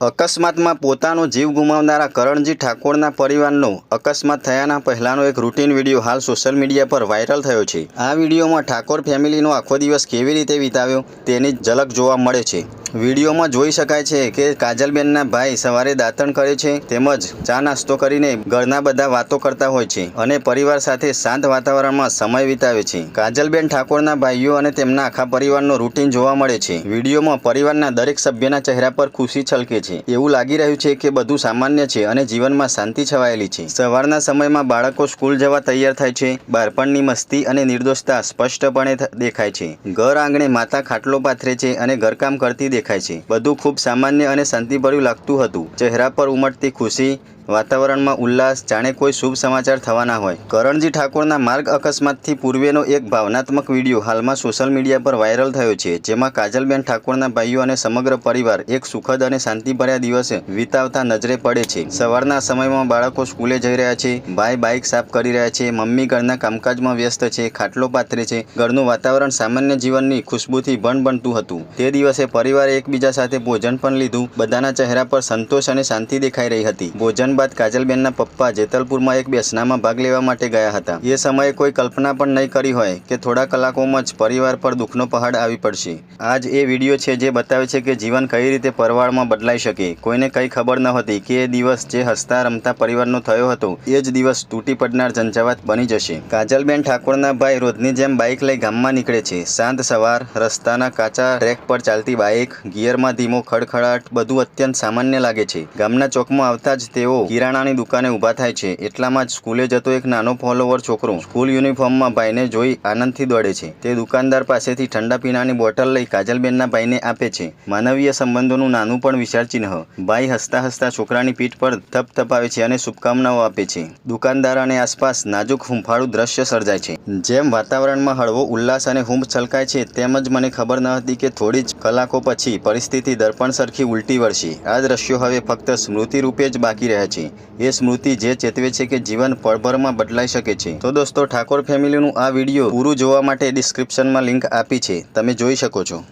અકસ્માતમાં પોતાનો જીવ ગુમાવનારા કરણજી ઠાકોરના પરિવારનો અકસ્માત થયાના પહેલાનો એક રૂટીન વીડિયો હાલ સોશિયલ મીડિયા પર વાયરલ થયો છે. આ વિડીયોમાં ઠાકોર ફેમિલીનો આખો દિવસ કેવી રીતે વિતાવ્યો તેની ઝલક જોવા મળે છે. વિડીયોમાં જોઈ શકાય છે કે કાજલબેનના ભાઈ સવારે દાંતણ કરે છે તેમજ ચા નાસ્તો કરીને ઘરના બધા વાતો કરતા હોય છે અને પરિવાર સાથે શાંત વાતાવરણમાં સમય વિતાવે છે. કાજલબેન ઠાકોરના ભાઈઓ અને તેમના આખા પરિવારનો રૂટીન જોવા મળે છે. વિડીયોમાં પરિવારના દરેક સભ્યના ચહેરા પર ખુશી છલકે છે. એવું લાગી રહ્યું છે કે બધું સામાન્ય છે અને જીવનમાં શાંતિ છવાયેલી છે. સવારના સમયમાં બાળકો સ્કૂલ જવા તૈયાર થાય છે. બાળપણની મસ્તી અને નિર્દોષતા સ્પષ્ટપણે દેખાય છે. ઘર આંગણે માતા ખાટલો પાથરે છે અને ઘરકામ કરતી દેખાય છે. બધું ખૂબ સામાન્ય અને શાંતિભર્યું લાગતું હતું. ચહેરા પર ઉમટતી ખુશી વાતાવરણમાં ઉલ્લાસ, જાણે કોઈ શુભ સમાચાર થવાના હોય. કરણજી ઠાકોરના માર્ગ અકસ્માતથી પૂર્વેનો એક ભાવનાત્મક વીડિયો હાલમાં સોશિયલ મીડિયા પર વાયરલ થયો છે, જેમાં કાજલબેન ઠાકોરના ભાઈઓ અને સમગ્ર પરિવાર એક સુખદ અને શાંતિભર્યા દિવસે વિતાવતા નજરે પડે છે. સવારના સમયમાં બાળકો સ્કૂલે જઈ રહ્યા છે, ભાઈ બાઇક સાફ કરી રહ્યા છે, મમ્મી ઘરના કામકાજમાં વ્યસ્ત છે, ખાટલો પાથરે છે. ઘરનું વાતાવરણ સામાન્ય જીવનની ખુશ્બુથી ભણબણતું હતું. તે દિવસે પરિવારે એકબીજા સાથે ભોજન પણ લીધું. બધાના ચહેરા પર સંતોષ અને શાંતિ દેખાઈ રહી હતી. ભોજન બાદ કાજલબેનના પપ્પા જેતલપુરમાં એક બેસનામાં ભાગ લેવા માટે ગયા હતા. એ સમયે કોઈ કલ્પના પણ નહીં કરી હોય કે થોડા કલાકોમાં જ પરિવાર પર દુઃખનો પહાડ આવી પડશે. આજ એ વીડિયો છે જે બતાવે છે કે જીવન કઈ રીતે પરવાળમાં બદલાઈ શકે. કોઈને કંઈ ખબર ન હતી કે એ દિવસ જે હસતા રમતા પરિવારનો થયો હતો, એ જ દિવસ તૂટી પડનાર ઝંઝાવાત બની જશે. કાજલબેન ઠાકોરના ભાઈ રોજની જેમ બાઇક લઈ ગામમાં નીકળે છે. શાંત સવાર, રસ્તાના કાચા ટ્રેક પર ચાલતી બાઇક ગિયરમાં ધીમો ખડખડાટ, બધું અત્યંત સામાન્ય લાગે છે. ગામના ચોકમાં આવતા જ તેઓ કિરાણાની દુકાને ઊભા થાય છે. એટલામાં જ સ્કૂલે જતો એક નાનો ફોલોવર છોકરો સ્કૂલ યુનિફોર્મમાં ભાઈને જોઈ આનંદથી દોડે છે. તે દુકાનદાર પાસેથી ઠંડા પીણાની બોટલ લઈ કાજલબેનના ભાઈને આપે છે. માનવીય સંબંધોનું નાનું પણ વિચાર ચિહ્ન. ભાઈ હસતા હસતા છોકરાની પીઠ પર થપથપાવે છે અને શુભકામનાઓ આપે છે. દુકાનદાર અને આસપાસ નાજુક હુંફાળું દ્રશ્ય સર્જાય છે. જેમ વાતાવરણમાં હળવો ઉલ્લાસ અને હુંફ છલકાય છે, તેમ જ મને ખબર ન હતી કે થોડી જ કલાકો પછી પરિસ્થિતિ દર્પણ સરખી ઉલટી વળશે. આ દ્રશ્યો હવે ફક્ત સ્મૃતિ રૂપે જ બાકી રહ્યા છે. એ સ્મૃતિ જે ચેતવે છે કે જીવન પળભરમાં બદલાઈ શકે છે. તો દોસ્તો, ઠાકોર ફેમિલીનું આ વીડિયો પૂરું જોવા માટે ડિસ્ક્રિપ્શનમાં લિંક આપી છે. તમે જોઈ શકો છો.